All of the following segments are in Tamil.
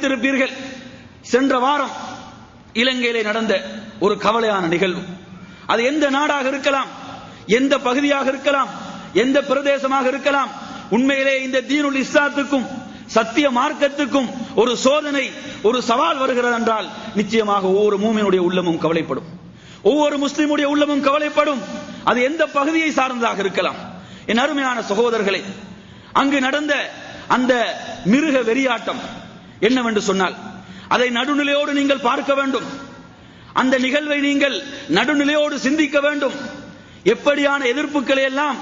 படித்திருப்பீர்கள் சென்ற வாரம் இலங்கையிலே நடந்த ஒரு கவலையான நிகழ்வு. அது எந்த நாடாக இருக்கலாம் எந்த பகுதியாக இருக்கலாம் எந்த பிரதேசமாக இருக்கலாம் உண்மையிலே இந்த தீனுல் இஸ்லாத்துக்கும் சத்திய மார்க்கத்துக்கும் ஒரு சோதனை ஒரு சவால் வருகிறது என்றால் நிச்சயமாக ஒவ்வொரு மூமினுடைய உள்ளமும் கவலைப்படும். ஒவ்வொரு முஸ்லிமுடைய உள்ளமும் கவலைப்படும். அது எந்த பகுதியை சார்ந்ததாக இருக்கலாம். என் அருமையான சகோதரர்களே அங்கு நடந்த அந்த மிருக வெறியாட்டம் என்னவென்று சொன்னால் அதை நடுநிலையோடு நீங்கள் பார்க்க வேண்டும். அந்த நிகழ்வை நீங்கள் நடுநிலையோடு சிந்திக்க வேண்டும். எப்படியான எதிர்ப்புகளை எல்லாம்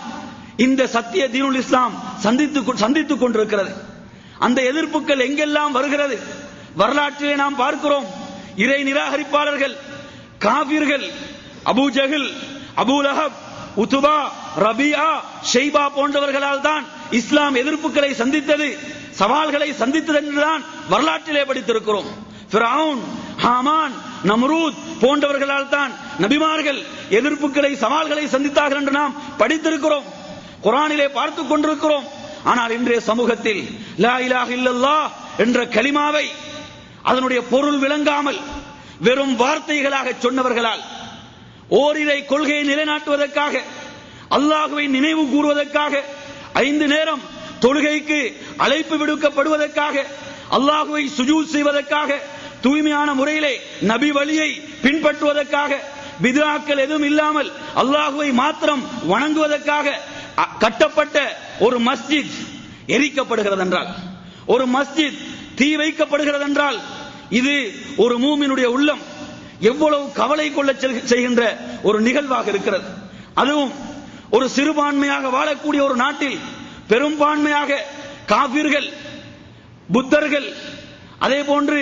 இந்த சத்திய தீனுல் இஸ்லாம் சந்தித்து சந்தித்துக் கொண்டிருக்கிறது. அந்த எதிர்ப்புகள் எங்கெல்லாம் வருகிறது? வரலாற்றிலே நாம் பார்க்கிறோம். இறை நிராகரிப்பாளர்கள் காவிர்கள் Abu Jahl Abu Lahab Utba Rabia Shaiba போன்றவர்களால் தான் இஸ்லாம் எதிர்ப்புகளை சந்தித்தது சவால்களை சந்தித்தது என்றுதான் வரலாற்றிலே படித்திருக்கிறோம். ஃபிரவுன் ஹாமான் நம்ரூத் போன்றவர்களால் தான் நபிமார்கள் எதிர்ப்புகளை சவால்களை சந்தித்தார்கள் என்று நாம் படித்திருக்கிறோம். குரானிலே பார்த்துக் கொண்டிருக்கிறோம். ஆனால் இன்றைய சமூகத்தில் லா இலாஹ இல்லல்லாஹ் என்ற கலிமாவை அதனுடைய பொருள் விளங்காமல் வெறும் வார்த்தைகளாக சொன்னவர்களால் ஓரிரை கொள்கையை நிலைநாட்டுவதற்காக அல்லாஹுவை நினைவு கூறுவதற்காக ஐந்து நேரம் தொழுகைக்கு அழைப்பு விடுக்கப்படுவதற்காக அல்லாஹுவை சுஜூத் செய்வதற்காக தூய்மையான முறையிலே நபி வழியை பின்பற்றுவதற்காக பிதாக்கள் எதுவும் இல்லாமல் அல்லாஹுவை மாத்திரம் வணங்குவதற்காக கட்டப்பட்ட ஒரு மஸ்ஜித் எரிக்கப்படுகிறது என்றால் ஒரு மஸ்ஜித் தீ வைக்கப்படுகிறது என்றால் இது ஒரு மூமினுடைய உள்ளம் எவ்வளவு கவலை கொள்ள செய்கின்ற ஒரு நிகழ்வாக இருக்கிறது. அதுவும் ஒரு சிறுபான்மையாக வாழக்கூடிய ஒரு நாட்டில் பெரும்பான்மையாக காபிர்கள் புத்தர்கள் அதே போன்று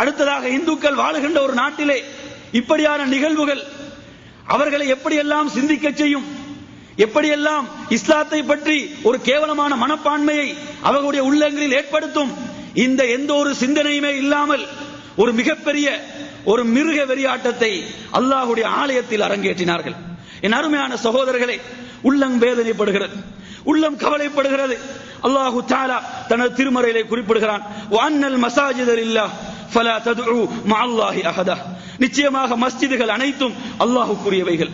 அடுத்ததாக இந்துக்கள் வாழுகின்ற ஒரு நாட்டிலே இப்படியான நிகழ்வுகள் அவர்களை எப்படியெல்லாம் சிந்திக்க செய்யும் எப்படியெல்லாம் இஸ்லாத்தை பற்றி ஒரு கேவலமான மனப்பான்மையை அவர்களுடைய உள்ளங்களில் ஏற்படுத்தும் இந்த எந்த ஒரு சிந்தனையுமே இல்லாமல் ஒரு மிகப்பெரிய ஒரு மிருக வெறியாட்டத்தை அல்லாஹ்வுடைய ஆலயத்தில் அரங்கேற்றினார்கள். என் அருமையான சகோதரர்களே உள்ளம் வேதனைப்படுகிறது. உள்ளம் கவலைப்படுகிறது. அல்லாஹு தாலா தனது திருமறையிலே குறிப்பிடுகிறான் வான்னல் மசாஜிதர் இல்லா ஃபலா ததுஉ மஅல்லாஹி அஹதா. நிச்சயமாக மஸ்ஜிதுகள் அனைத்தும் அல்லாஹுக்குரியவைகள்.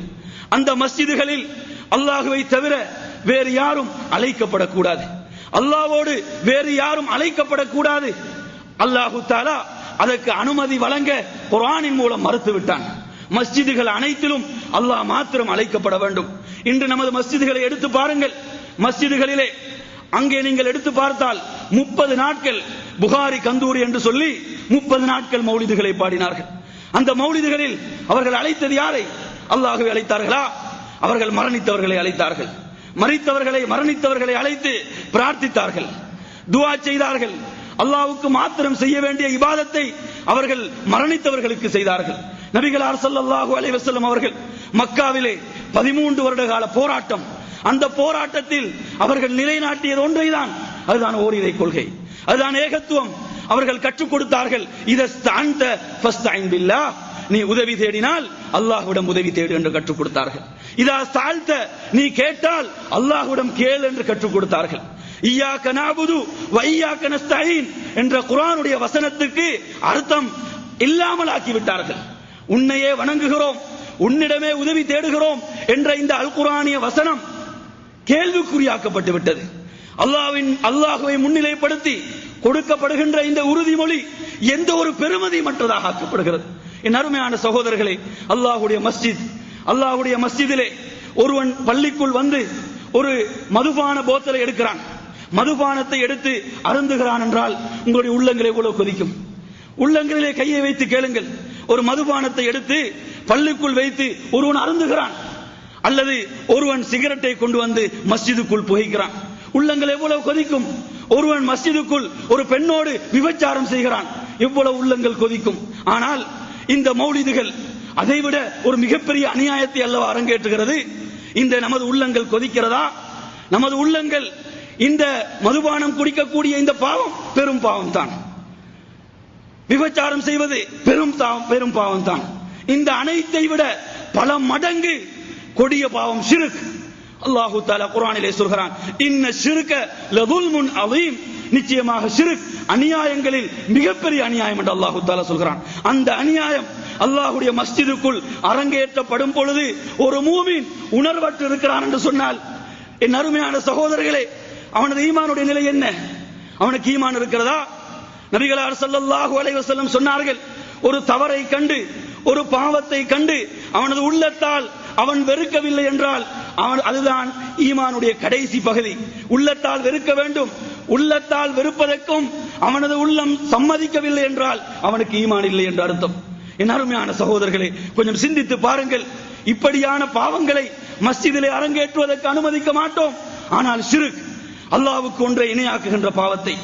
அந்த மஸ்ஜிதுகளில் அல்லாஹுவை தவிர வேறு யாரும் அழைக்கப்படக்கூடாது. அல்லாவோடு வேறு யாரும் அழைக்கப்படக்கூடாது. அல்லாஹு தாலா அதற்கு அனுமதி வழங்க குரானின் மூலம் மறுத்து விட்டான் மஸ்ஜிதுகள் அனைத்திலும் அல்லாஹ் மாத்திரம் அழைக்கப்பட வேண்டும். இன்று நமது மஸ்ஜிதுகளை எடுத்து பாருங்கள். மஸ்ஜிதுகளிலே அங்கே நீங்கள் எடுத்து பார்த்தால் முப்பது நாட்கள் புகாரி கந்தூரி என்று சொல்லி முப்பது நாட்கள் மௌலிதுகளை பாடினார்கள். அந்த மௌலிதுகளில் அவர்கள் அழைத்தது யாரை? அல்லாஹுவை அழைத்தார்களா? அவர்கள் மரணித்தவர்களை அழைத்தார்கள். மறித்தவர்களை மரணித்தவர்களை அழைத்து பிரார்த்தித்தார்கள். துவா செய்தார்கள். அல்லாவுக்கு மாத்திரம் செய்ய வேண்டிய இபாதத்தை அவர்கள் மரணித்தவர்களுக்கு செய்தார்கள். நபிகளார் ஸல்லல்லாஹு அலைவசல்லம் அவர்கள் மக்காவிலே பதிமூன்று வருட கால போராட்டம். அந்த போராட்டத்தில் அவர்கள் நிலைநாட்டியது ஒன்றைதான். அதுதான் ஓரிரை கொள்கை. அதுதான் ஏகத்துவம். அவர்கள் கற்றுக் கொடுத்தார்கள் இதை நீ உதவி தேடினால் அல்லாஹ்விடம் உதவி தேடு என்று கற்றுக் கொடுத்தார்கள். இதா தாழ்த்த நீ கேட்டால் அல்லாஹ்விடம் கேள் என்று கற்றுக் கொடுத்தார்கள். ஐயா நாபுது வையாக்க நஸ்தஈன் என்ற குரானுடைய வசனத்துக்கு அர்த்தம் இல்லாமல் ஆக்கிவிட்டார்கள் உன்னையே வணங்குகிறோம் உன்னிடமே உதவி தேடுகிறோம் என்ற இந்த அல்குரானிய வசனம் கேள்விக்குறியாக்கப்பட்டு விட்டது. அல்லாஹ்வின் அல்லாஹுவை முன்னிலைப்படுத்தி கொடுக்கப்படுகின்ற இந்த உறுதிமொழி எந்த ஒரு பெருமதி மற்றதாக ஆக்கப்படுகிறது. என் அருமையான சகோதரர்களே அல்லாஹுடைய மஸ்ஜித் அல்லாஹ்வுடைய மஸ்ஜிதிலே ஒருவன் பள்ளிக்குள் வந்து ஒரு மதுபான போத்தலை எடுக்கிறான். மதுபானத்தை எடுத்து அருந்துகிறான் என்றால் உங்களுடைய உள்ளங்களை எவ்வளவு கொதிக்கும்? உள்ளங்களிலே கையை வைத்து கேளுங்கள். ஒரு மதுபானத்தை எடுத்து பள்ளிக்குள் வைத்து ஒருவன் அருந்துகிறான். அல்லது ஒருவன் சிகரெட்டை கொண்டு வந்து மஸ்ஜிதுக்குள் புகைக்கிறான். உள்ளங்கள் எவ்வளவு கொதிக்கும். ஒருவன் மஸ்ஜிதுக்குள் ஒரு பெண்ணோடு விபச்சாரம் செய்கிறான். எவ்வளவு உள்ளங்கள் கொதிக்கும். ஆனால் இந்த மௌலிதுகள் அதைவிட ஒரு மிகப்பெரிய அநியாயத்தை அல்லவா அரங்கேற்றுகிறது. இந்த நமது உள்ளங்கள் கொதிக்கிறதா? நமது உள்ளங்கள் இந்த மதுபானம் குடிக்கக்கூடிய இந்த பாவம் பெரும் பாவம் தான் விபச்சாரம் செய்வது பெரும் பெரும் பாவம் தான் இந்த அனைத்தை விட பல மடங்கு கொடிய பாவம் சிறுக். அல்லாஹு தாலா குரானிலே சொல்கிறான் இன்ன சிறுக்க லதுல் முன் அதீம் நிச்சயமாக சிறு அநியாயங்களில் மிகப்பெரிய அநியாயம் என்று அல்லாஹு தாலா சொல்கிறான். அந்த அநியாயம் அல்லாஹுடைய மஸ்ஜிதுக்குள் அரங்கேற்றப்படும் பொழுது ஒரு மூமின் உணர்வற்று இருக்கிறான் என்று சொன்னால் என் அருமையான சகோதரர்களே அவனது ஈமானுடைய நிலை என்ன? அவனுக்கு ஈமான் இருக்கிறதா? நபிகளார் ஸல்லல்லாஹு அலைஹி வஸல்லம் சொன்னார்கள் ஒரு தவறை கண்டு ஒரு பாவத்தை கண்டு அவனது உள்ளத்தால் அவன் வெறுக்கவில்லை என்றால் அவன் அதுதான் ஈமானுடைய கடைசி பகுதி. உள்ளத்தால் வெறுக்க வேண்டும். உள்ளத்தால் வெறுப்பதற்கும் அவனது உள்ளம் சம்மதிக்கவில்லை என்றால் அவனுக்கு ஈமான் இல்லை என்று அர்த்தம். என் அருமையான சகோதரர்களே கொஞ்சம் சிந்தித்து பாருங்கள். இப்படியான பாவங்களை மஸ்ஜிதிலே அரங்கேற்றுவதற்கு அனுமதிக்க மாட்டோம். ஆனால் சிறுக் அல்லாவுக்கு ஒன்றை இணையாக்குகின்ற பாவத்தை.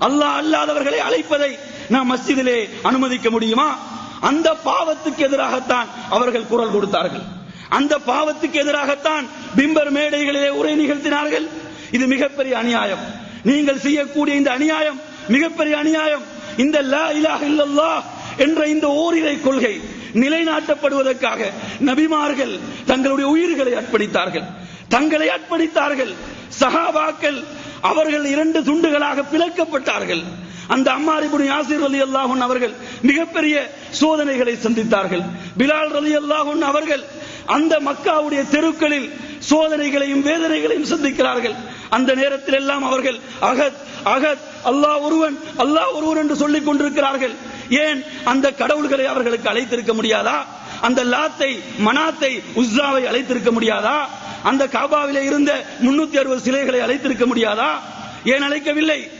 அல்லாஹ் அல்லாதவர்களை அழைப்பதை நாம் மஸ்ஜிதிலே அனுமதிக்க முடியுமா? அந்த பாவத்துக்கு எதிராகத்தான் அவர்கள் குரல் கொடுத்தார்கள். அந்த பாவத்துக்கு எதிராகத்தான் பிம்பர் மேடைகளிலே உரை நிகழ்த்தினார்கள். இது மிகப்பெரிய அநியாயம். நீங்கள் செய்யக்கூடிய இந்த அநியாயம் மிகப்பெரிய அநியாயம். இந்த லா இலாஹ இல்லல்லாஹ் என்ற இந்த ஓரிரை கொள்கை நிலைநாட்டப்படுவதற்காக நபிமார்கள் தங்களுடைய உயிர்களை அர்ப்பணித்தார்கள். தங்களை அர்ப்பணித்தார்கள். சஹாபாக்கள் அவர்கள் இரண்டு துண்டுகளாக பிளக்கப்பட்டார்கள். அந்த அம்மாரிபுனி யாசிர் அலி அல்லாஹன் அவர்கள் மிகப்பெரிய சோதனைகளை சந்தித்தார்கள். பிலால் அலி அல்லாஹன் அவர்கள் அந்த மக்காவுடைய தெருக்களில் சோதனைகளையும் வேதனைகளையும் சந்திக்கிறார்கள். அந்த நேரத்தில் எல்லாம் அவர்கள் அகத் அகத் அல்லாஹ் ஒருவன் அல்லாஹ் ஒருவன் என்று சொல்லிக் கொண்டிருக்கிறார்கள். ஏன்? அந்த கடவுள்களை அவர்களுக்கு அழைத்திருக்க முடியாதா? அந்த லாத்தை மனாத்தை உஸ்ஸாவை அழைத்திருக்க முடியாதா? அந்த காபாவிலே இருந்த முன்னூத்தி அறுபது சிலைகளை அழைத்திருக்க முடியாதா? ஏன் அழைக்கவில்லை?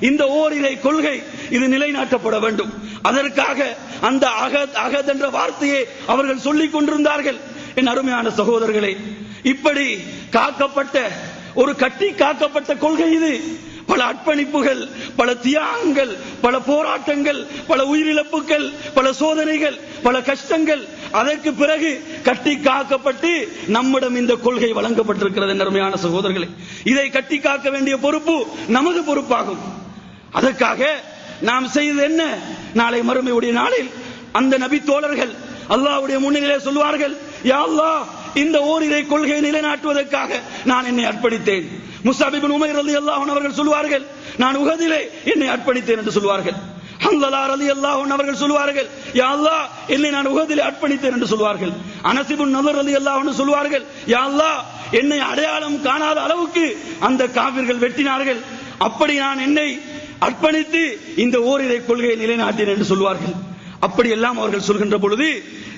இந்த ஓரிரை கொள்கை இது நிலைநாட்டப்பட வேண்டும். அதற்காக அந்த அகத் அகத் என்ற வார்த்தையை அவர்கள் சொல்லிக் கொண்டிருந்தார்கள். என் அருமையான சகோதரர்களே இப்படி காக்கப்பட்ட ஒரு கட்டி காக்கப்பட்ட கொள்கை இது. பல அர்ப்பணிப்புகள் பல தியாகங்கள் பல போராட்டங்கள் பல உயிரிழப்புகள் பல சோதனைகள் பல கஷ்டங்கள் அதற்கு பிறகு கட்டி காக்கப்பட்டு நம்மிடம் இந்த கொள்கை வழங்கப்பட்டிருக்கிறது நன்மையான சகோதரர்களே. இதை கட்டி காக்க வேண்டிய பொறுப்பு நமது பொறுப்பாகும். அதற்காக நாம் செய்தது என்ன? நாளை மறுமையுடைய நாளில் அந்த நபி தோழர்கள் அல்லாவுடைய முன்னிலையிலே சொல்வார்கள் யா அல்லாஹ் இந்த ஓரிரை கொள்கையை நிலைநாட்டுவதற்காக நான் என்னை அர்ப்பணித்தேன். முசாபிபின் உமைர் அலி அல்லாஹன் அவர்கள் சொல்வார்கள் நான் உகதிலே என்னை அர்ப்பணித்தேன் என்று சொல்வார்கள் ஹம்லலார் அலி அல்லாஹன் அவர்கள் சொல்வார்கள் யா அல்லாஹ் என்னை நான் உகதிலே அர்ப்பணித்தேன் என்று சொல்வார்கள் அனசிபுன் நதர் அலி அல்லாஹன் சொல்வார்கள் யா அல்லாஹ் என்னை அடையாளம் காணாத அளவுக்கு அந்த காவிர்கள் வெட்டினார்கள். அப்படி நான் என்னை அர்ப்பணித்து இந்த ஓரிரை கொள்கையை நிலைநாட்டினேன் என்று சொல்வார்கள் அப்படி எல்லாம் அவர்கள் சொல்கின்ற பொழுது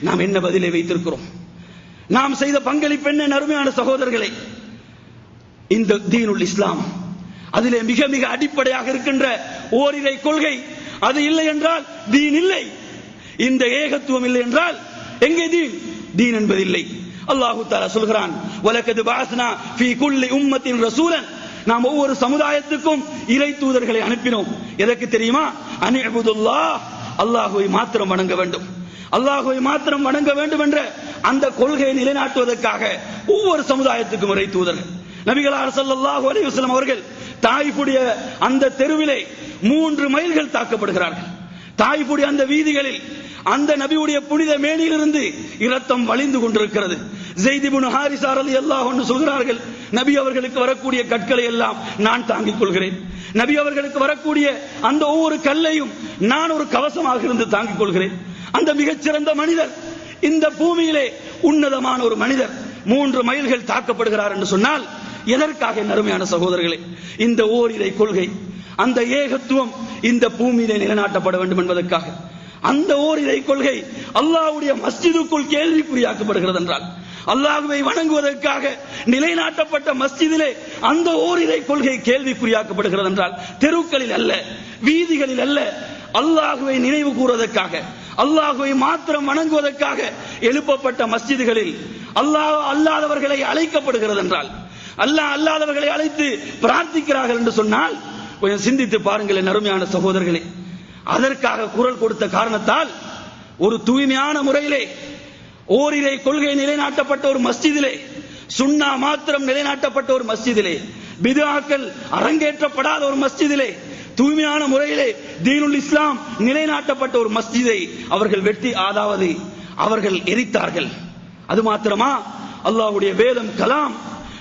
நாம் என்ன பதிலை வைத்திருக்கிறோம்? நாம் செய்த பங்களிப்பு என்ன அருமையான சகோதரர்களை? இந்த தீனுல் இஸ்லாம். அதிலே மிக மிக அடிப்படையாக இருக்கின்ற ஓரிரை கொள்கை அது இல்லை என்றால் தீன் இல்லை. இந்த ஏகத்துவம் இல்லை என்றால் எங்கே தீன்? தீன் என்பது இல்லை அல்லாஹு தாலா சொல்கிறான் வலக்கது பாஸ்னா ஃபி குல்லி உம்மத்தின் ரசூலன். நாம் ஒவ்வொரு சமுதாயத்துக்கும் இறை தூதர்களை அனுப்பினோம். எதற்கு தெரியுமா? அனிபுதுல்லா அல்லாஹுவை மாத்திரம் வணங்க வேண்டும். அல்லாஹுவை மாத்திரம் வணங்க வேண்டும் என்ற அந்த கொள்கையை நிலைநாட்டுவதற்காக ஒவ்வொரு சமுதாயத்துக்கும் இறை தூதர்கள். நபிகளார் ஸல்லல்லாஹு அலிவசலம் அவர்கள் தாய்ப்புடைய அந்த தெருவிலே மூன்று மைல்கள் தாக்கப்படுகிறார்கள். தாய்ப்புடைய அந்த வீதிகளில் அந்த நபியுடைய புனித மேனியிலிருந்து இரத்தம் வழிந்து கொண்டிருக்கிறது. ஜெய்திபுன் அலி அல்லாஹ் ஒன்று சொல்கிறார்கள் நபி அவர்களுக்கு வரக்கூடிய கற்களை எல்லாம் நான் தாங்கிக் கொள்கிறேன். நபி அவர்களுக்கு வரக்கூடிய அந்த ஒவ்வொரு கல்லையும் நான் ஒரு கவசமாக இருந்து தாங்கிக் கொள்கிறேன். அந்த மிகச்சிறந்த மனிதர் இந்த பூமியிலே உன்னதமான ஒரு மனிதர் மூன்று மைல்கள் தாக்கப்படுகிறார் என்று சொன்னால் எதற்காக என் அருமையான சகோதரர்களே? இந்த ஓரிரை கொள்கை அந்த ஏகத்துவம் இந்த பூமியிலே நிலைநாட்டப்பட வேண்டும் என்பதற்காக. அந்த ஓரிரை கொள்கை அல்லாவுடைய மஸ்ஜிதுக்குள் கேள்விக்குறியாக்கப்படுகிறது என்றால் அல்லாஹுவை வணங்குவதற்காக நிலைநாட்டப்பட்ட மஸ்ஜிதிலே அந்த ஓரிரை கொள்கை கேள்விக்குறியாக்கப்படுகிறது என்றால் தெருக்களில் அல்ல வீதிகளில் அல்ல அல்லாஹுவை நினைவு கூறுவதற்காக அல்லாஹுவை மாத்திரம் வணங்குவதற்காக எழுப்பப்பட்ட மஸ்ஜிதுகளில் அல்லாஹ் அல்லாதவர்களை அழைக்கப்படுகிறது என்றால் அல்லாஹ் அல்லாதவர்களை அழைத்து பிரார்த்திக்கிறார்கள் என்று சொன்னால் கொஞ்சம் சிந்தித்து பாருங்கள் என் அருமையான சகோதரர்களே. அதற்காக குரல் கொடுத்த காரணத்தால் ஒரு தூய்மையான முறையிலே ஓரிரை கொள்கை நிலைநாட்டப்பட்ட ஒரு மஸ்ஜிதிலே சுண்ணா மாத்திரம் நிலைநாட்டப்பட்ட ஒரு மஸ்ஜிதிலே பிதாக்கள் அரங்கேற்றப்படாத ஒரு மஸ்ஜிதிலே தூய்மையான முறையிலே தீனுல் இஸ்லாம் நிலைநாட்டப்பட்ட ஒரு மஸ்ஜிதை அவர்கள் வெட்டி அதாவது அவர்கள் எரித்தார்கள். அது மாத்திரமா? அல்லாஹ்வுடைய வேதம் கலாம்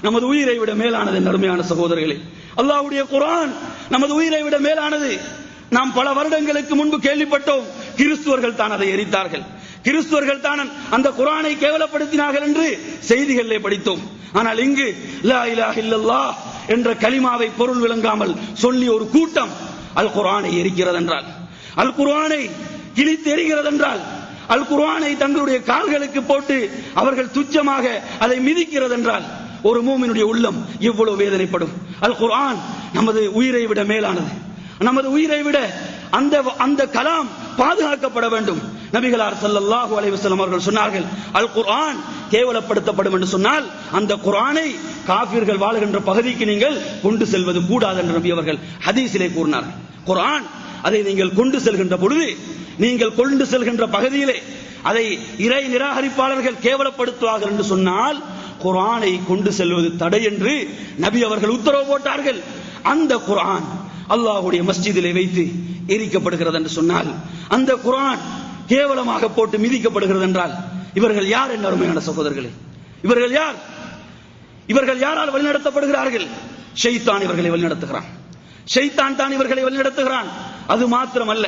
நமது உயிரை விட மேலானது நடுமையான சகோதரர்களே. அல்லாஹ்வுடைய குரான் நமது உயிரை விட மேலானது. நாம் பல வருடங்களுக்கு முன்பு கேள்விப்பட்டோம் கிறிஸ்துவர்கள் தான் அதை எரித்தார்கள். கிறிஸ்துவர்கள் தான் அந்த குரானை கேவலப்படுத்தினார்கள் என்று செய்திகளிலே படித்தோம். ஆனால் இங்கு லா இலாஹ இல்லல்லா என்ற கலிமாவை பொருள் விளங்காமல் சொல்லி ஒரு கூட்டம் அல் குரானை எரிக்கிறது என்றால் அல் குர்ஆனை கிழித்து எரிகிறது என்றால் அல் குர்ஆனை தங்களுடைய கால்களுக்கு போட்டு அவர்கள் துச்சமாக அதை மிதிக்கிறது என்றால் ஒரு மூமினுடைய உள்ளம் எவ்வளவு வேதனைப்படும். அல் குர்ஆன் நமது உயிரை விட மேலானது. நமது உயிரை விட அந்த அந்த கலாம் பாதுகாக்கப்பட வேண்டும். நபிகளார் ஸல்லல்லாஹு அலைஹி அவர்கள் சொன்னார்கள் அல் குர்ஆன் கேவலப்படுத்தப்படும் என்று சொன்னால் அந்த குரானை காபிர்கள் வாழுகின்ற பகுதிக்கு நீங்கள் கொண்டு செல்வது கூடாது என்று நபி அவர்கள் ஹதீஸிலே கூறினார்கள். குரான் அதை நீங்கள் கொண்டு செல்கின்ற பொழுது நீங்கள் கொண்டு செல்கின்ற பகுதியிலே அதை இறை நிராகரிப்பாளர்கள் கேவலப்படுத்துவார்கள் என்று சொன்னால் குரானை கொண்டு செல்வது தடை என்று நபி அவர்கள் உத்தரவு போட்டார்கள். அந்த குரான் அல்லாஹுடைய மஸ்ஜிதிலே வைத்து எரிக்கப்படுகிறது என்று சொன்னால் அந்த குரான் கேவலமாக போட்டு மிதிக்கப்படுகிறது என்றால் இவர்கள் யார் என் அருமையான சகோதரர்களே? இவர்கள் யார்? இவர்கள் யாரால் வழிநடத்தப்படுகிறார்கள்? ஷெய்தான் இவர்களை வழிநடத்துகிறான். ஷெய்தான் தான் இவர்களை வழிநடத்துகிறான். அது மாத்திரமல்ல.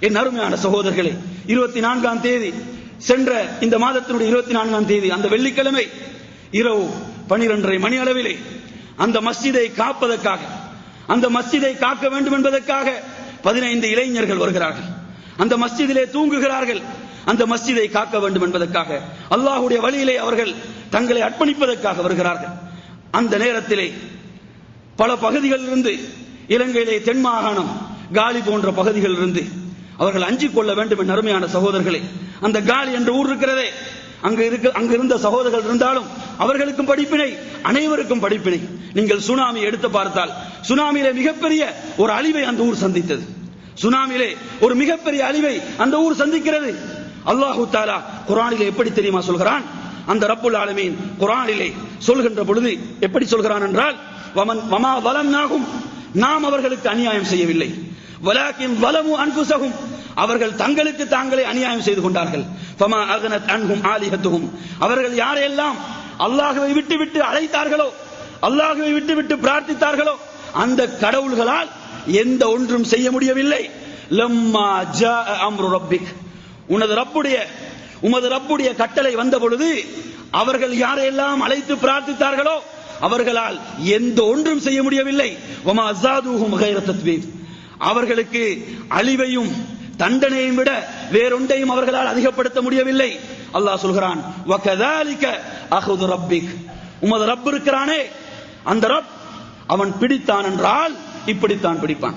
என் அருமையான சகோதரர்களே இருபத்தி நான்காம் தேதி சென்ற இந்த மாதத்தினுடைய இருபத்தி நான்காம் தேதி அந்த வெள்ளிக்கிழமை இரவு பனிரெண்டரை மணி அளவிலே அந்த மஸ்ஜிதை காப்பதற்காக அந்த மஸ்ஜிதை காக்க வேண்டும் என்பதற்காக பதினைந்து இளைஞர்கள் வருகிறார்கள். அந்த மஸ்ஜிதிலே தூங்குகிறார்கள். அந்த மஸ்ஜிதை காக்க வேண்டும் என்பதற்காக அல்லாஹுடைய வழியிலே அவர்கள் தங்களை அர்ப்பணிப்பதற்காக வருகிறார்கள். அந்த நேரத்திலே பல பகுதிகளிலிருந்து இலங்கையிலே தென் மாகாணம் காலி போன்ற பகுதிகளிலிருந்து அவர்கள் அஞ்சிக் கொள்ள வேண்டும் என் அருமையான சகோதரர்களே. அந்த காலி என்ற ஊர் இருக்கிறதே. அங்கு இருக்க அங்கு இருந்த சகோதரர்கள் இருந்தாலும் அவர்களுக்கும் படிப்பினை அனைவருக்கும் படிப்பினை. நீங்கள் சுனாமி எடுத்து பார்த்தால் சுனாமியிலே மிகப்பெரிய ஒரு அழிவை அந்த ஊர் சந்தித்தது. சுனாமியிலே ஒரு மிகப்பெரிய அழிவை அந்த ஊர் சந்திக்கிறது. அல்லாஹு தாலா குரானிலே எப்படி தெரியுமா சொல்கிறான்? அந்த ரப்புல் ஆலமீன் குரானிலே சொல்கின்ற பொழுது எப்படி சொல்கிறான் என்றால் வமன் வமா வலம்னாகும். நாம் அவர்களுக்கு அநியாயம் செய்யவில்லை. வலாக்கின் வலமு அன்புசகும். அவர்கள் தங்களுக்கு தாங்களே அநியாயம் செய்து கொண்டார்கள். ஃபமா அகனத் அன்ஹும் ஆலிஹத்துஹும். அவர்கள் யாரையெல்லாம் அல்லாஹுவை விட்டு விட்டு அழைத்தார்களோ அல்லாஹுவை விட்டு விட்டு பிரார்த்தித்தார்களோ அந்த கடவுள்களால் எந்த ஒன்றும் செய்ய முடியவில்லை. லம்மா ஜா அம்ரு ரப்பிக். உனது ரப்புடைய உமது ரப்புடைய கட்டளை வந்த பொழுது அவர்கள் யாரையெல்லாம் அழைத்து பிரார்த்தித்தார்களோ அவர்களால் எந்த ஒன்றும் செய்ய முடியவில்லை. வமா அவர்களுக்கு அழிவையும் தண்டனையும் விட வேறொன்றையும் அவர்களால் அதிகப்படுத்த முடியவில்லை. அல்லாஹ் சொல்கிறான் வகதாலிக ரப்பிக். உமது ரப் இருக்கிறானே. அந்த ரப் அவன் பிடித்தான் என்றால் இப்படித்தான் பிடிப்பான்.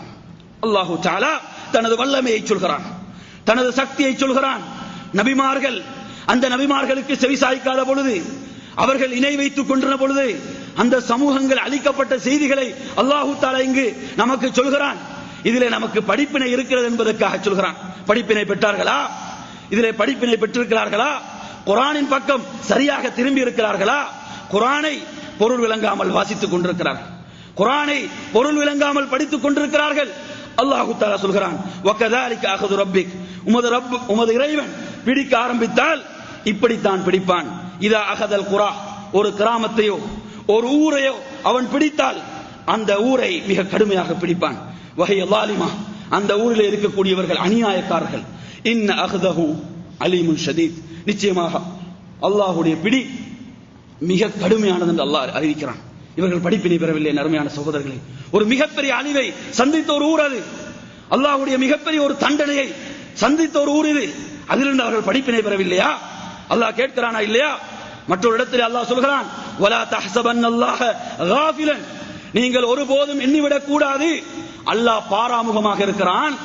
அல்லாஹு தாலா தனது வல்லமையை சொல்கிறான் தனது சக்தியை சொல்கிறான். நபிமார்கள் அந்த நபிமார்களுக்கு செவிசாய்க்காத பொழுது அவர்கள் இணை வைத்துக் கொண்டிருந்த பொழுது அந்த சமூகங்கள் அளிக்கப்பட்ட செய்திகளை அல்லாஹு தாலா இங்கு நமக்கு சொல்கிறான். இதிலே நமக்கு படிப்பினை இருக்கிறது என்பதற்காக சொல்கிறான். படிப்பினை பெற்றார்களா? இதிலே படிப்பினை பெற்றிருக்கிறார்களா? குரானின் பக்கம் சரியாக திரும்பி இருக்கிறார்களா? குரானை பொருள் விளங்காமல் வாசித்துக் கொண்டிருக்கிறார்கள். குரானை பொருள் விளங்காமல் படித்துக் கொண்டிருக்கிறார்கள். அல்லாஹு தாலா சொல்கிறான் அகது ரப்பிக். உமது ரப் உமது இறைவன் பிடிக்க ஆரம்பித்தால் இப்படித்தான் பிடிப்பான். இதா அகதல் குரா ஒரு கிராமத்தையோ ஒரு ஊரையோ அவன் பிடித்தால் அந்த ஊரை மிக கடுமையாக பிடிப்பான். வகை லாலிமா அந்த ஊரில் இருக்கக்கூடியவர்கள் அநியாயக்காரர்கள். இன்ன அகதஹு அலிமுன் ஷதீத். நிச்சயமாக அல்லாஹுடைய பிடி மிக கடுமையானது என்று அல்லாஹ் அறிவிக்கிறான். இவர்கள் படிப்பினை பெறவில்லை என் அருமையான சகோதரர்களே. ஒரு மிகப்பெரிய அழிவை சந்தித்த ஒரு ஊர் அது. அல்லாஹுடைய மிகப்பெரிய ஒரு தண்டனையை சந்தித்த ஒரு ஊர் இது. அதிலிருந்து அவர்கள் படிப்பினை பெறவில்லையா? அல்லாஹ் கேட்கிறானா இல்லையா? மற்றொரு இடத்தில் அல்லாஹ் சொல்கிறான் வலா தஹ்சபன் அல்லாஹ காஃபிலன். நீங்கள் ஒருபோதும் எண்ணிவிடக் கூடாது அல்லாஹ் பாராமுகமாக இருக்கிறான்.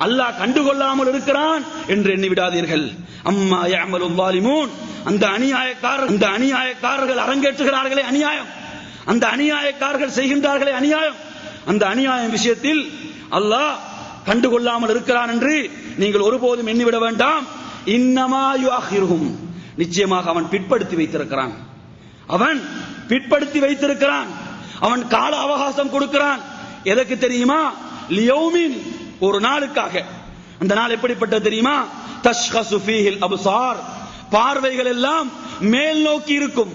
அல்லாஹ் கண்டுகொள்ளாமல் இருக்கிறான் என்று எண்ணி விடாதீர்கள். அம்மா யஅமலு அந்த அநியாயக்காரர் அந்த அநியாயக்காரர்கள் அரங்கேற்றுகிறார்களே அநியாயம். அந்த அநியாயக்காரர்கள் செய்கின்றார்களே அநியாயம். அந்த அநியாயம் விஷயத்தில் அல்லாஹ் கண்டுகொள்ளாமல் இருக்கிறான் என்று நீங்கள் ஒருபோதும் எண்ணிவிட வேண்டாம். இன்னமா நிச்சயமாக அவன் பிற்படுத்தி வைத்திருக்கிறான். அவன் பிற்படுத்தி வைத்திருக்கிறான். அவன் கால அவகாசம் கொடுக்கிறான். எதற்கு தெரியுமா? லியோமின் ஒரு நாளுக்காக. அந்த நாள் எப்படிப்பட்டது தெரியுமா? தஷ்கசு ஃபீஹில் அப்சார். பார்வைகள் எல்லாம் மேல் நோக்கி இருக்கும்.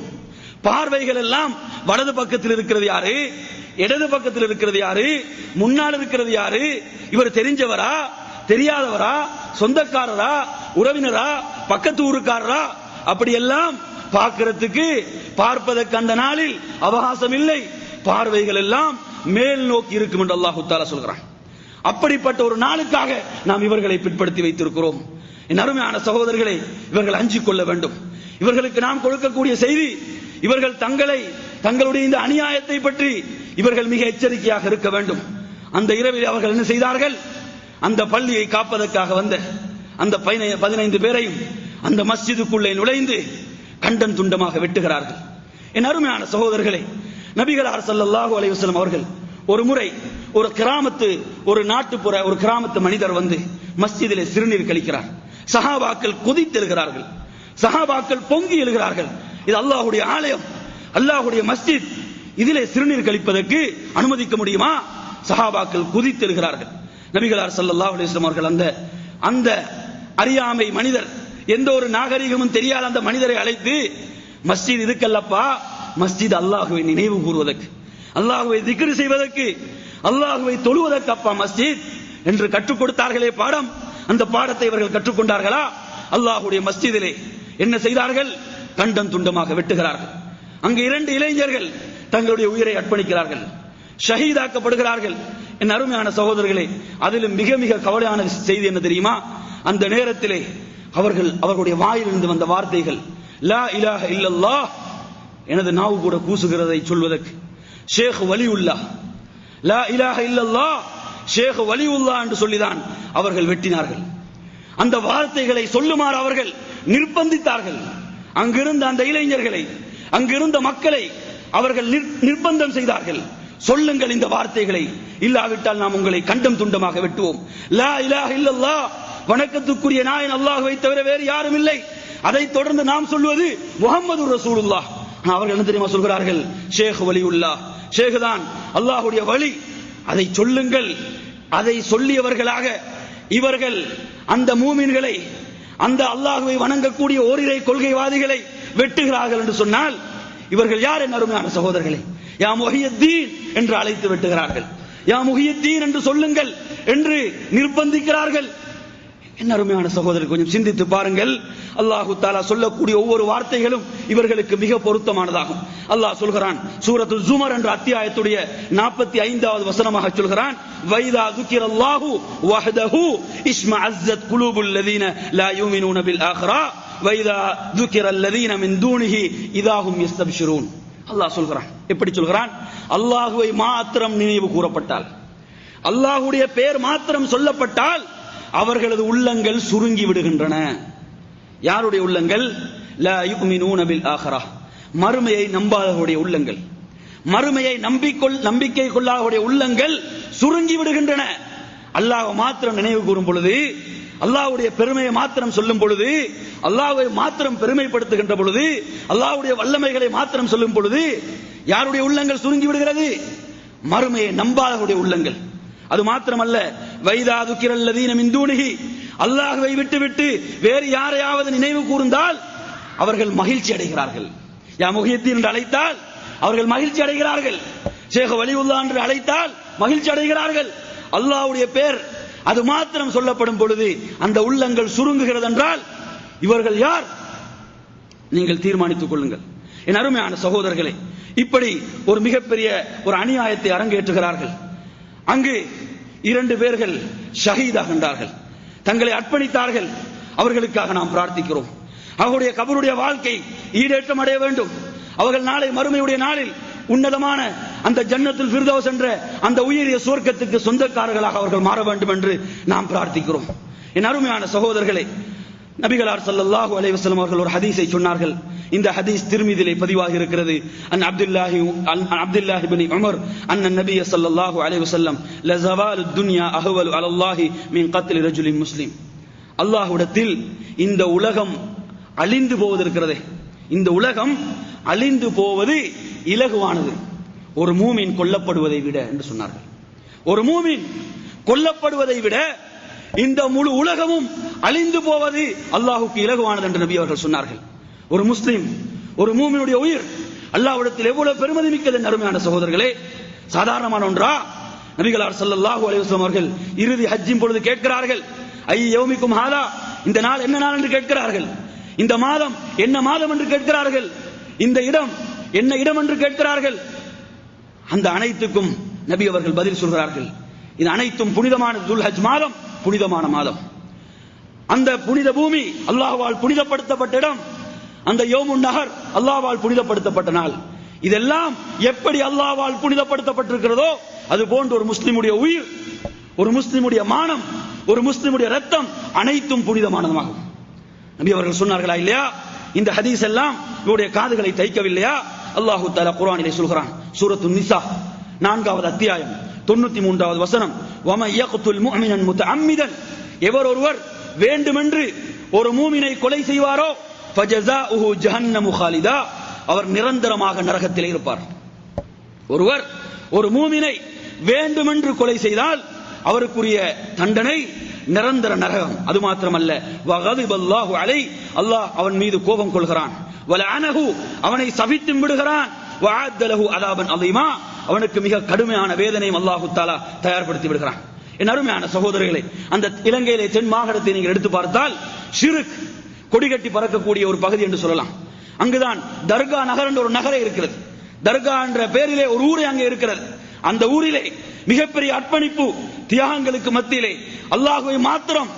பார்வைகள் எல்லாம் வலது பக்கத்தில் இருக்கிறது யாரு? இடது பக்கத்தில் இருக்கிறது யாரு? முன்னால் இருக்கிறது யாரு? இவர் தெரிஞ்சவரா? தெரியாதவரா? சொந்தக்காரரா? உறவினரா? பக்கத்து ஊருக்காரரா? அப்படியெல்லாம் பார்க்கிறதுக்கு பார்ப்பதற்கு அந்த நாளில் அவகாசம் இல்லை பார்வைகள் எல்லாம் மேல் நோக்கி இருக்கும் என்று அல்லாஹு தாலா சொல்கிறான். அப்படிப்பட்ட ஒரு நாளுக்காக நாம் இவர்களை பிற்படுத்தி வைத்திருக்கிறோம். என் அருமையான சகோதரர்களை இவர்கள் அஞ்சிக் கொள்ள வேண்டும். இவர்களுக்கு நாம் கொடுக்கக்கூடிய செய்தி இவர்கள் தங்களை தங்களுடைய இந்த அநியாயத்தை பற்றி இவர்கள் மிக எச்சரிக்கையாக இருக்க வேண்டும். அந்த இரவில் அவர்கள் என்ன செய்தார்கள்? அந்த பள்ளியை காப்பதற்காக வந்த அந்த பதினைந்து பேரையும் அந்த மஸ்ஜிதுக்குள்ளே நுழைந்து கண்டன் துண்டமாக வெட்டுகிறார்கள். என் அருமையான சகோதரர்களே நபிகளார் சல்லாஹூ அலைஹி அவர்கள் ஒரு முறை ஒரு கிராமத்து ஒரு நாட்டுப்புற ஒரு கிராமத்து மனிதர் வந்து மஸ்ஜிதிலே சிறுநீர் கழிக்கிறார். சஹாபாக்கள் குதித்தெழுகிறார்கள் சஹாபாக்கள் பொங்கி எழுகிறார்கள். இது அல்லாஹுடைய ஆலயம் அல்லாஹுடைய மஸ்ஜித். இதிலே சிறுநீர் கழிப்பதற்கு அனுமதிக்க முடியுமா? சஹாபாக்கள் குதித்தெழுகிறார்கள் நபிகளார் சல்லாஹ் அலிஸ்லாம் அவர்கள் அந்த அந்த அறியாமை மனிதர் எந்த ஒரு நாகரிகமும் தெரியாத அந்த மனிதரை அழைத்து மஸ்ஜித் இதுக்கல்லப்பா மஸ்ஜித் அல்லாஹுவை நினைவு கூறுவதற்கு அல்லாஹுவை திக்ரு செய்வதற்கு அல்லாஹுவை தொழுவதற்கு அப்பா மஸ்ஜித் என்று கற்றுக் கொடுத்தார்களே பாடம். அந்த பாடத்தை இவர்கள் கற்றுக்கொண்டார்களா? அல்லாஹுடைய மஸ்ஜிதிலே என்ன செய்தார்கள்? கண்டம் துண்டமாக வெட்டுகிறார்கள். அங்கு இரண்டு இளைஞர்கள் தங்களுடைய உயிரை அர்ப்பணிக்கிறார்கள். ஷஹீதாக்கப்படுகிறார்கள். என் அருமையான சகோதரர்களே அதிலும் மிக மிக கவலையான செய்தி என்ன தெரியுமா? அந்த நேரத்திலே அவர்கள் அவர்களுடைய வாயிலிருந்து வந்த வார்த்தைகள் லா இலாஹ இல்லல்லாஹ் எனது நாவு கூட கூசுகிறதை சொல்வதற்கு. ஷேக் வலியுல்லா. லா இலாக இல்லல்லா. ஷேக் வலியுல்லா என்று சொல்லிதான் அவர்கள் வெட்டினார்கள். அந்த வார்த்தைகளை சொல்லுமாறு அவர்கள் நிர்பந்தித்தார்கள். அங்கிருந்த அந்த இளைஞர்களை அங்கிருந்த மக்களை அவர்கள் நிர்- நிர்பந்தம் செய்தார்கள். சொல்லுங்கள் இந்த வார்த்தைகளை. இல்லாவிட்டால் நாம் உங்களை கண்டம் துண்டமாக வெட்டுவோம். லா இலாக இல்லல்லா. வணக்கத்துக்குரிய நாயன் அல்லாஹுவை தவிர வேறு யாரும் இல்லை. அதைத் தொடர்ந்து நாம் சொல்வது முகமது ரசூலுல்லாஹ். அவர்கள் என்ன தெரியுமா சொல்கிறார்கள்? ஷேக் வலியுல்லா. ஷேக் தான் அல்லாஹ்வுடைய வழி. அதை சொல்லுங்கள். அதை சொல்லியவர்களாக இவர்கள் அந்த மூமின்களை அந்த அல்லாஹுவை வணங்கக்கூடிய ஓரிரை கொள்கைவாதிகளை வெட்டுகிறார்கள் என்று சொன்னால் இவர்கள் யார் என் அருமையான சகோதரர்களே? யா முஹியத்தீன் என்று அழைத்து வெட்டுகிறார்கள். யா முஹியத்தீன் என்று சொல்லுங்கள் என்று நிர்பந்திக்கிறார்கள். என்ன அருமையான சகோதரர் கொஞ்சம் சிந்தித்து பாருங்கள். அல்லாஹு தாலா சொல்லக்கூடிய ஒவ்வொரு வார்த்தைகளும் இவர்களுக்கு மிக பொருத்தமானதாகும். அல்லாஹ் சொல்கிறான் சூரத்து ஜுமர் என்ற அத்தியாயத்துடைய நாற்பத்தி ஐந்தாவது வசனமாக சொல்கிறான் வைதா துக்கிர் அல்லாஹு வஹதஹு இஸ்ம அஸ்ஸத் குலூபுல் லதீன லா யூமினூன பில் ஆഖിറா வைதா துக்கிர அல்லதீன மின் தூனிஹி இதாஹும் யஸ்தப்ஷிரூன். அல்லாஹ் சொல்கிறான் எப்படி சொல்கிறான்? அல்லாஹுவை மாத்திரம் நினைவு கூறப்பட்டால் அல்லாஹுடைய பெயர் மாத்திரம் சொல்லப்பட்டால் அவர்களது உள்ளங்கள் சுருங்கி விடுகின்றன. யாருடைய உள்ளங்கள்? லா யுமினூன மறுமையை நம்பாதவருடைய உள்ளங்கள். மறுமையை நம்பிக்கொள் நம்பிக்கை கொள்ளாதவருடைய உள்ளங்கள் சுருங்கி விடுகின்றன. அல்லாஹ் மாத்திரம் நினைவு கூறும் பொழுது அல்லாவுடைய பெருமையை மாத்திரம் சொல்லும் பொழுது அல்லாவை மாத்திரம் பெருமைப்படுத்துகின்ற பொழுது அல்லாவுடைய வல்லமைகளை மாத்திரம் சொல்லும் பொழுது யாருடைய உள்ளங்கள் சுருங்கி விடுகிறது? மறுமையை நம்பாதவருடைய உள்ளங்கள். அது மாத்திரமல்ல. வைதா துக்கிரல்லதீன மின் தூணிகி அல்லாஹ்வை விட்டு விட்டு வேறு யாரையாவது நினைவு கூர்ந்தால் அவர்கள் மகிழ்ச்சி அடைகிறார்கள். யா முகியத்தீன் என்று அழைத்தால் அவர்கள் மகிழ்ச்சி அடைகிறார்கள். ஷேக வலிவுல்லா என்று அழைத்தால் மகிழ்ச்சி அடைகிறார்கள். அல்லாஹ்வுடைய பேர் அது மாத்திரம் சொல்லப்படும் பொழுது அந்த உள்ளங்கள் சுருங்குகிறது என்றால் இவர்கள் யார்? நீங்கள் தீர்மானித்துக் கொள்ளுங்கள். என் அருமையான சகோதரர்களே இப்படி ஒரு மிகப்பெரிய ஒரு அநியாயத்தை அரங்கேற்றுகிறார்கள். அங்கு இரண்டு பேர்கள் ஷஹீதாகின்றார்கள். தங்களை அர்ப்பணித்தார்கள். அவர்களுக்காக நாம் பிரார்த்திக்கிறோம். அவருடைய கபருடைய வாழ்க்கை ஈடேற்றம் அடைய வேண்டும். அவர்கள் நாளை மறுமையுடைய நாளில் உன்னதமான அந்த ஜன்னத்தில் ஃபிர்தௌஸ் என்ற அந்த உயரிய சுவர்க்கத்துக்கு சொந்தக்காரர்களாக அவர்கள் மாற வேண்டும் என்று நாம் பிரார்த்திக்கிறோம். என் அருமையான சகோதரர்களே நபிகளார் சல்லாஹூ அலைஹி அவர்கள் ஒரு ஹதீஸை சொன்னார்கள். இந்த ஹதீஸ் திருமிதிலே பதிவாகி இருக்கிறது. அன் அப்துல்லாஹி அன் அப்துல்லாஹி பின் உமர் அன் நபிய சல்லல்லாஹு அலைஹி வஸல்லம் லஸவாலு துன்யா அஹ்வல் அலல்லாஹி மின் கத்தில் ரஜுலின் முஸ்லிம். அல்லாஹ்விடத்தில் இந்த உலகம் அழிந்து போவது இருக்கிறதே இந்த உலகம் அழிந்து போவது இலகுவானது. ஒரு மூமின் கொல்லப்படுவதை விட என்று சொன்னார்கள். ஒரு மூமின் கொல்லப்படுவதை விட இந்த முழு உலகமும் அழிந்து போவது அல்லாஹுக்கு இலகுவானது என்று நபி அவர்கள் சொன்னார்கள். ஒரு முஸ்லிம் ஒரு மூமினுடைய உயிர். அல்லாவிடத்தில் எவ்வளவு பெருமதி மிக்கது அருமையான சகோதரர்களே? சாதாரணமான ஒன்றா? நபிகளார் சல்லாஹூ அலைஹி அவர்கள் இறுதி ஹஜ்ஜின் பொழுது கேட்கிறார்கள் ஐ யோமிக்கும் ஹாதா? இந்த நாள் என்ன நாள் என்று கேட்கிறார்கள். இந்த மாதம் என்ன மாதம் என்று கேட்கிறார்கள். இந்த இடம் என்ன இடம் என்று கேட்கிறார்கள். அந்த அனைத்துக்கும் நபி அவர்கள் பதில் சொல்கிறார்கள். இது அனைத்தும் புனிதமான துல்ஹஜ் மாதம் புனிதமான மாதம். அந்த புனித பூமி அல்லாஹ்வால் புனிதப்படுத்தப்பட்ட இடம். அந்த யோமுன் நகர் அல்லாஹ்வால் புனிதப்படுத்தப்பட்ட நாள். இதெல்லாம் எப்படி அல்லாஹ்வால் புனிதப்படுத்தப்பட்டிருக்கிறதோ அது போன்று ஒரு முஸ்லிமுடைய உயிர் ஒரு முஸ்லிமுடைய மானம் ஒரு முஸ்லிமுடைய ரத்தம் அனைத்தும் புனிதமானதாகும் நபி அவர்கள் சொன்னார்களா இல்லையா? இந்த ஹதீஸ் எல்லாம் இவருடைய காதுகளை தைக்கவில்லையா? அல்லாஹு தஆலா குரானிலே சொல்கிறான் சூரத்து நிசா நான்காவது அத்தியாயம் தொண்ணூத்தி மூன்றாவது வசனம். வம யக்துல் முஃமினன் முத்தஅம்மிதன் எவர் ஒருவர் வேண்டுமென்று ஒரு மூமினை கொலை செய்வாரோ ஜஹன்னமு அவர் நிரந்தரமாக நரகத்தில் இருப்பார். ஒருவர் ஒரு மூமினை வேண்டுமென்று கொலை செய்தால் அவருக்குரிய தண்டனை நிரந்தர நரகம். அது மாத்திரமல்ல. வகதிபல்லாஹு அலை அல்லாஹ் அவன் மீது கோபம் கொள்கிறான். வலஅனஹு அவனை சவித்தும் விடுகிறான். வஅத்தலஹு அதாபன் அதீமா அவனுக்கு மிக கடுமையான வேதனையும் அல்லாஹு தஆலா தயார்படுத்தி விடுகிறான். என் அருமையான சகோதரர்களே அந்த இலங்கையிலே தென் மாகாணத்தை நீங்கள் எடுத்து பார்த்தால் ஷிருக் கொடிகட்டி பறக்கக்கூடிய ஒரு பகுதி என்று சொல்லலாம். அங்குதான் தர்கா நகர் என்ற ஒரு நகரே இருக்கிறது. தர்கா என்ற பெயரிலே ஒரு ஊரே அங்கே இருக்கிறது. அந்த ஊரிலே மிகப்பெரிய அர்ப்பணிப்பு தியாகங்களுக்கு மத்தியிலே அல்லாஹுவை மாத்திரம்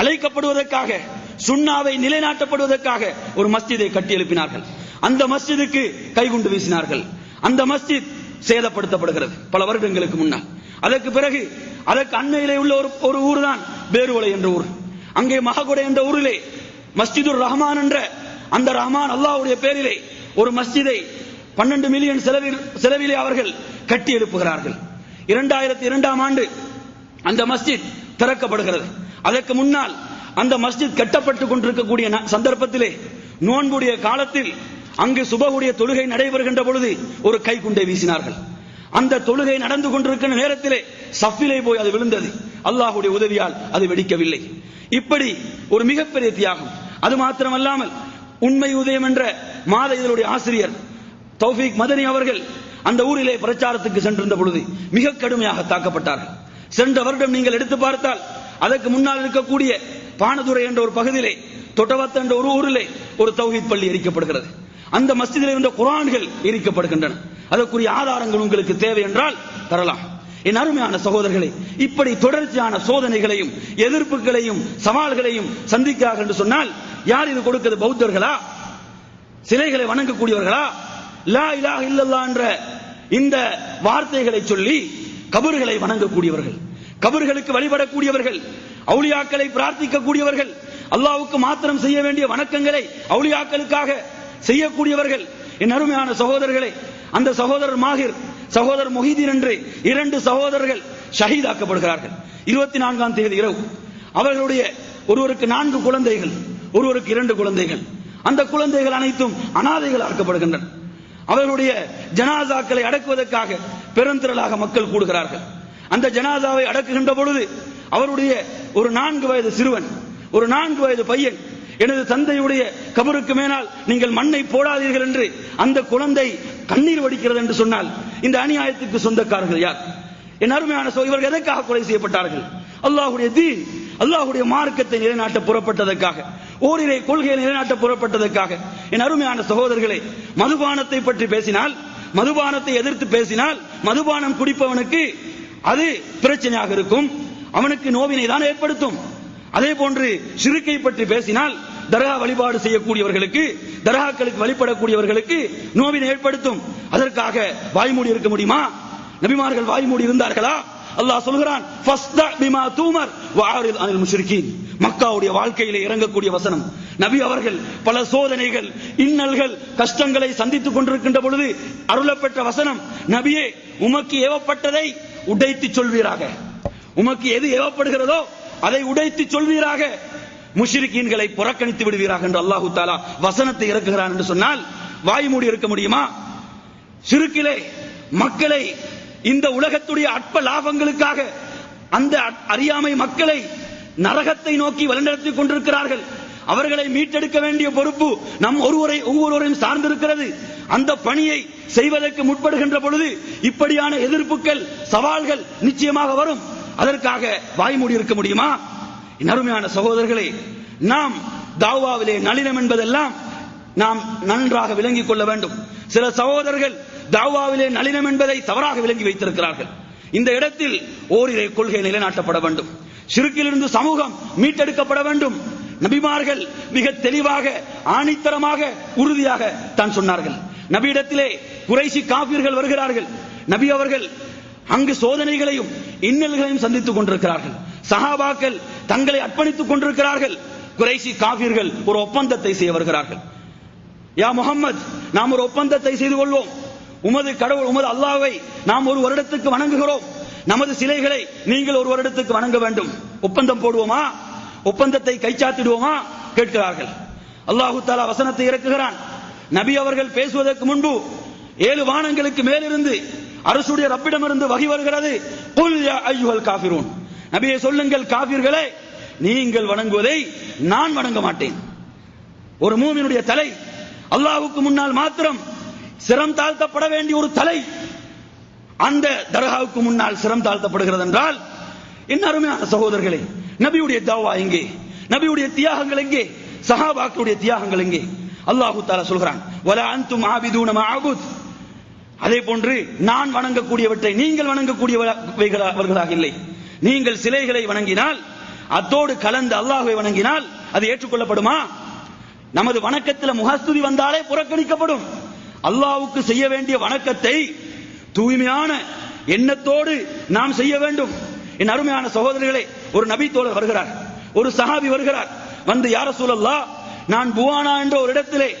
அழைக்கப்படுவதற்காக சுண்ணாவை நிலைநாட்டப்படுவதற்காக ஒரு மஸ்ஜிதை கட்டி எழுப்பினார்கள் அந்த மஸ்ஜிதுக்கு கைகுண்டு வீசினார்கள். அந்த மஸ்ஜித் சேதப்படுத்தப்படுகிறது பல வருடங்களுக்கு முன்னால். அதற்கு பிறகு அதற்கு அண்மையிலே உள்ள ஒரு ஒரு ஊர் தான் பேருவலை என்ற ஊர். அங்கே மககுடை என்ற ஊரிலே மஸ்ஜிதுர் ரஹ்மான் என்ற அந்த ரஹ்மான் அல்லாஹ்வுடைய பேரிலே ஒரு மஸ்ஜிதை பன்னெண்டு மில்லியன் செலவில் செலவிலே அவர்கள் கட்டி எழுப்புகிறார்கள். இரண்டாயிரத்தி இரண்டாம் ஆண்டு அந்த மஸ்ஜித் திறக்கப்படுகிறது. அதற்கு முன்னால் அந்த மஸ்ஜித் கட்டப்பட்டு கொண்டிருக்கக்கூடிய சந்தர்ப்பத்திலே நோன்புடைய காலத்தில் அங்கு சுபகுடைய தொழுகை நடைபெறுகின்ற பொழுது ஒரு கைக்குண்டை வீசினார்கள். அந்த தொழுகை நடந்து கொண்டிருக்கிற நேரத்திலே சஃபிலே போய் அது விழுந்தது. அல்லாஹுடைய உதவியால் அது வெடிக்கவில்லை. இப்படி ஒரு மிகப்பெரிய தியாகம் அது மாத்திரமல்லாமல் உண்மை உதயம் என்ற மாத இதழுடைய ஆசிரியர் தௌஃபீக் மதனி அவர்கள் அந்த ஊரிலே பிரச்சாரத்துக்கு சென்றிருந்த பொழுது மிக கடுமையாக தாக்கப்பட்டார்கள். சென்ற வருடம் நீங்கள் எடுத்து பார்த்தால் அதற்கு முன்னால் இருக்கக்கூடிய பானதுரை என்ற ஒரு பகுதியிலே தொட்டவத்த என்ற ஒரு ஊரிலே ஒரு தௌஹீத் பள்ளி எரிக்கப்படுகிறது. அந்த மஸ்ஜிதில் இருந்த குரான்கள் எரிக்கப்படுகின்றன. அதற்குரிய ஆதாரங்கள் உங்களுக்கு தேவை என்றால் தரலாம். என் அருமையான சகோதரர்களே இப்படி தொடர்ச்சியான சோதனைகளையும் எதிர்ப்புகளையும் சவால்களையும் சந்திக்கிறார்கள் என்று சொன்னால் யார் இது கொடுக்கிறது பௌத்தர்களா? சிலைகளை வணங்கக்கூடியவர்களா? லா இலாஹ இல்லல்லா என்ற இந்த வார்த்தைகளை சொல்லி கபர்களை வணங்கக்கூடியவர்கள் கபர்களுக்கு வழிபடக்கூடியவர்கள் அவுளியாக்களை பிரார்த்திக்கக்கூடியவர்கள் அல்லாவுக்கு மாத்திரம் செய்ய வேண்டிய வணக்கங்களை அவுளியாக்களுக்காக செய்யக்கூடியவர்கள். என் அருமையான சகோதரர்களே அந்த சகோதரர் மாஹிர் சகோதரர் மொஹிதீன் என்று இரண்டு சகோதரர்கள் ஷஹீதாக்கப்படுகிறார்கள். இருபத்தி நான்காம் தேதி இரவு. அவர்களுடைய ஒருவருக்கு நான்கு குழந்தைகள் ஒருவருக்கு இரண்டு குழந்தைகள். அந்த குழந்தைகள் அனைத்தும் அனாதைகள் ஆக்கப்படுகின்றன அவர்களுடைய ஜனாதாக்களை அடக்குவதற்காக பெருந்திரளாக மக்கள் கூடுகிறார்கள். அந்த ஜனாதாவை அடக்குகின்ற பொழுது அவருடைய ஒரு நான்கு வயது சிறுவன் ஒரு நான்கு வயது பையன் எனது தந்தையுடைய கபருக்கு மேலால் நீங்கள் மண்ணை போடாதீர்கள் என்று அந்த குழந்தை கண்ணீர் வடிக்கிறது என்று சொன்னால் இந்த அநியாயத்துக்கு சொந்தக்காரர்கள் யார்? என் அருமையான சோ இவர்கள் எதற்காக கொலை செய்யப்பட்டார்கள்? அல்லாஹுடைய தீன் அல்லாஹுடைய மார்க்கத்தை நிலைநாட்ட புறப்பட்டதற்காக ஓரிரை கொள்கையை நிலைநாட்ட புறப்பட்டதற்காக என் அருமையான சகோதரர்களே மதுபானத்தை பற்றி பேசினால் மதுபானத்தை எதிர்த்து பேசினால் மதுபானம் குடிப்பவனுக்கு அது பிரச்சனையாக இருக்கும் அவனுக்கு நோவினை தான் ஏற்படுத்தும். அதே போன்று சிறுக்கை பற்றி பேசினால் தர்கா வழிபாடு செய்யக்கூடியவர்களுக்கு தர்காக்களுக்கு வழிபடக்கூடியவர்களுக்கு நோவினை ஏற்படுத்தும். அதற்காக வாய்மூடி இருக்க முடியுமா? நபிமார்கள் வாய்மூடி இருந்தார்களா? அல்லாஹ் சொல்கிறான் மக்காவுடைய வாழ்க்கையில இறங்கக்கூடிய வசனம். நபி அவர்கள் பல சோதனைகள் இன்னல்கள் கஷ்டங்களை சந்தித்துக் கொண்டிருக்கின்ற பொழுது அருளப்பெற்ற வசனம். நபியே உமக்கு ஏவப்பட்டதை உடைத்து சொல்வீராக. உமக்கு எது ஏவப்படுகிறதோ அதை உடைத்து சொல்வீராக. முஷிரிக்கீன்களை புறக்கணித்து விடுவீராக என்று அல்லாஹு தாலா வசனத்தை இறக்குகிறான் என்று சொன்னால் வாய் மூடி இருக்க முடியுமா? சிறுக்கிலே மக்களை இந்த உலகத்துடைய அற்ப லாபங்களுக்காக அந்த அறியாமை மக்களை நரகத்தை நோக்கி வழிநடத்திக் கொண்டிருக்கிறார்கள். அவர்களை மீட்டெடுக்க வேண்டிய பொறுப்பு நம் ஒருவரை ஒவ்வொருவரையும் சார்ந்திருக்கிறது. அந்த பணியை செய்வதற்கு முற்படுகின்ற பொழுது இப்படியான எதிர்ப்புகள் சவால்கள் நிச்சயமாக வரும். அதற்காக வாய்மூடி இருக்க முடியுமா? அருமையான சகோதரர்களே நாம் தாவாவிலே நளினம் என்பதெல்லாம் நாம் நன்றாக விளங்கிக் கொள்ள வேண்டும். சில சகோதரர்கள் தாவாவிலே நளினம் என்பதை தவறாக விளங்கி வைத்திருக்கிறார்கள். இந்த இடத்தில் ஓரிரை கொள்கை நிலைநாட்டப்பட வேண்டும். சிறுக்கிலிருந்து சமூகம் மீட்டெடுக்கப்பட வேண்டும். நபிமார்கள் மிக தெளிவாக ஆணித்தரமாக உறுதியாக தான் சொன்னார்கள். நபியிடத்திலே குறைசி காப்பீர்கள் வருகிறார்கள். நபி அவர்கள் அங்கு சோதனைகளையும் இன்னல்களையும் சந்தித்துக் கொண்டிருக்கிறார்கள். சஹாபாக்கள் தங்களை அர்ப்பணித்துக் கொண்டிருக்கிறார்கள். குறைசி காபீர்கள் ஒரு ஒப்பந்தத்தை செய்ய வருகிறார்கள். யா முகம்மது நாம் ஒரு ஒப்பந்தத்தை செய்து கொள்வோம். உமது கடவுள் உமது அல்லாவை நாம் ஒரு வருடத்துக்கு வணங்குகிறோம். நமது சிலைகளை நீங்கள் ஒரு வருடத்துக்கு வணங்க வேண்டும். ஒப்பந்தம் போடுவோமா? ஒப்பந்தத்தை கைச்சாத்திடுவோமா? கேட்கிறார்கள். அல்லாஹு தாலா வசனத்தை இறக்குகிறான். நபி அவர்கள் பேசுவதற்கு முன்பு ஏழு வானங்களுக்கு மேலிருந்து அரசுடைய ரப்பிடமிருந்து வகி வருகிறது. குல் யா நபியை சொல்லுங்கள் காவிர்களே நீங்கள் வணங்குவதை நான் வணங்க மாட்டேன். ஒரு மூமினுடைய தலை அல்லாவுக்கு முன்னால் மாத்திரம் சிரம் தாழ்த்தப்பட வேண்டிய ஒரு தலை அந்த தர்காவுக்கு முன்னால் சிரம் தாழ்த்தப்படுகிறது என்றால் இன்னருமையான சகோதரர்களே நபியுடைய தவா எங்கே? நபியுடைய தியாகங்கள் எங்கே? சஹாபாக்களுடைய தியாகங்கள் எங்கே? அல்லாஹு தாலா சொல்கிறான் வல அந்தும் ஆபிதூன மஅபுத் அதே போன்று நான் வணங்கக்கூடியவற்றை நீங்கள் வணங்கக்கூடியவர்களாக இல்லை. நீங்கள் சிலைகளை வணங்கினால் அத்தோடு கலந்து அல்லாஹுவை வணங்கினால் அது ஏற்றுக்கொள்ளப்படுமா? நமது வணக்கத்தில் முகஸ்துதி வந்தாலே புறக்கணிக்கப்படும். அல்லாவுக்கு செய்ய வேண்டிய வணக்கத்தை தூய்மையான எண்ணத்தோடு நாம் செய்ய வேண்டும். என் அருமையான சகோதரிகளை ஒரு நபி தோழர் வருகிறார். ஒரு சஹாபி வருகிறார். வந்து யார சூழல்லா நான் புவானா என்ற ஒரு இடத்திலே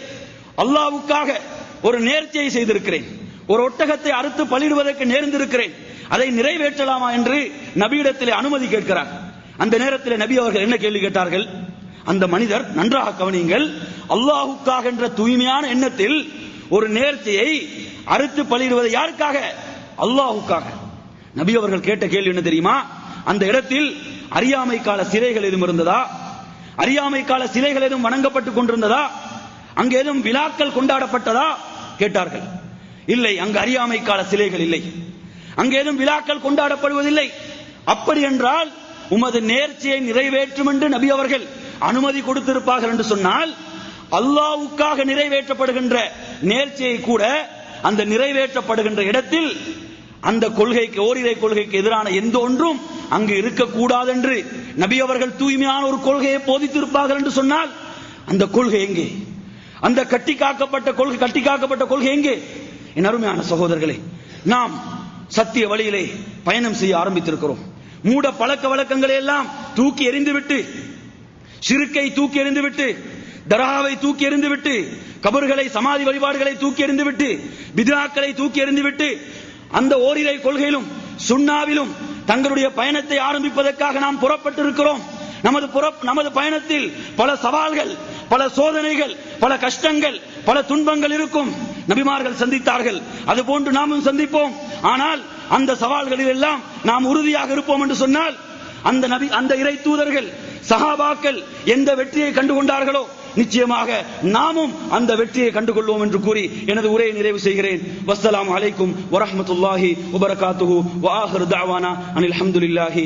அல்லாஹ்வுக்காக ஒரு நேர்ச்சியை செய்திருக்கிறேன். ஒரு ஒட்டகத்தை அறுத்து பலிடுவதற்கு நேர்ந்திருக்கிறேன். அதை நிறைவேற்றலாமா என்று நபியிடத்திலே அனுமதி கேட்கிறார். அந்த நேரத்தில் நபி அவர்கள் என்ன கேள்வி கேட்டார்கள்? அந்த மனிதர் நன்றாக கவனியுங்கள் அல்லாஹுக்காக என்ற தூய்மையான எண்ணத்தில் ஒரு நேர்ச்சியை அறுத்து பலிடுவது யாருக்காக? அல்லாஹுக்காக. நபி அவர்கள் கேட்ட கேள்வி என்ன தெரியுமா? அந்த இடத்தில் அறியாமை கால சிலைகள் எதுவும் இருந்ததா? அறியாமை கால சிலைகள் எதுவும் வணங்கப்பட்டுக் கொண்டிருந்ததா? அங்கு எதுவும் விழாக்கள் கொண்டாடப்பட்டதா? கேட்டார்கள். இல்லை அங்கு அறியாமை கால சிலைகள் இல்லை. அங்கேதும் விழாக்கள் கொண்டாடப்படுவதில்லை. அப்படி என்றால் உமது நேர்ச்சியை நிறைவேற்றும் என்று நபி அவர்கள் அனுமதி கொடுத்திருப்பார்கள் என்று சொன்னால் அல்லாவுக்காக நிறைவேற்றப்படுகின்ற நேர்ச்சியை கூட அந்த நிறைவேற்றப்படுகின்ற இடத்தில் அந்த கொள்கைக்கு ஓரிரை கொள்கைக்கு எதிரான எந்த ஒன்றும் அங்கு இருக்கக்கூடாது என்று நபி அவர்கள் தூய்மையான ஒரு கொள்கையை போதித்திருப்பார்கள் என்று சொன்னால் அந்த கொள்கை எங்கே? அந்த கட்டி காக்கப்பட்ட கொள்கை கட்டி காக்கப்பட்ட கொள்கை எங்கே? என் அருமையான சகோதரர்களே நாம் சத்திய வழியிலே பயணம் செய்ய ஆரம்பித்திருக்கிறோம். மூட பழக்க வழக்கங்களை எல்லாம் தூக்கி எறிந்துவிட்டு சிறுக்கை தூக்கி எறிந்துவிட்டு தராவை தூக்கி எறிந்துவிட்டு கபர்களை சமாதி வழிபாடுகளை தூக்கி எறிந்துவிட்டு பிதாக்களை தூக்கி எறிந்துவிட்டு அந்த ஓரிரை கொள்கையிலும் சுண்ணாவிலும் தங்களுடைய பயணத்தை ஆரம்பிப்பதற்காக நாம் புறப்பட்டிருக்கிறோம். நமது புற- நமது பயணத்தில் பல சவால்கள் பல சோதனைகள் பல கஷ்டங்கள் பல துன்பங்கள் இருக்கும். நபிமார்கள் சந்தித்தார்கள். அது போன்று நாமும் சந்திப்போம். ஆனால் அந்த சவால்களில் எல்லாம் நாம் உறுதியாக இருப்போம் என்று சொன்னால் அந்த நபி அந்த இறை தூதர்கள் சஹாபாக்கள் எந்த வெற்றியை கண்டுகொண்டார்களோ நிச்சயமாக நாமும் அந்த வெற்றியை கண்டுகொள்வோம் என்று கூறி எனது உரையை நிறைவு செய்கிறேன். வஸ்ஸலாம் அலைக்கும் வரஹ்மத்துல்லாஹி வபரகாத்துஹு. வ ஆஹிரு அனில் அஹமதுல்லாஹி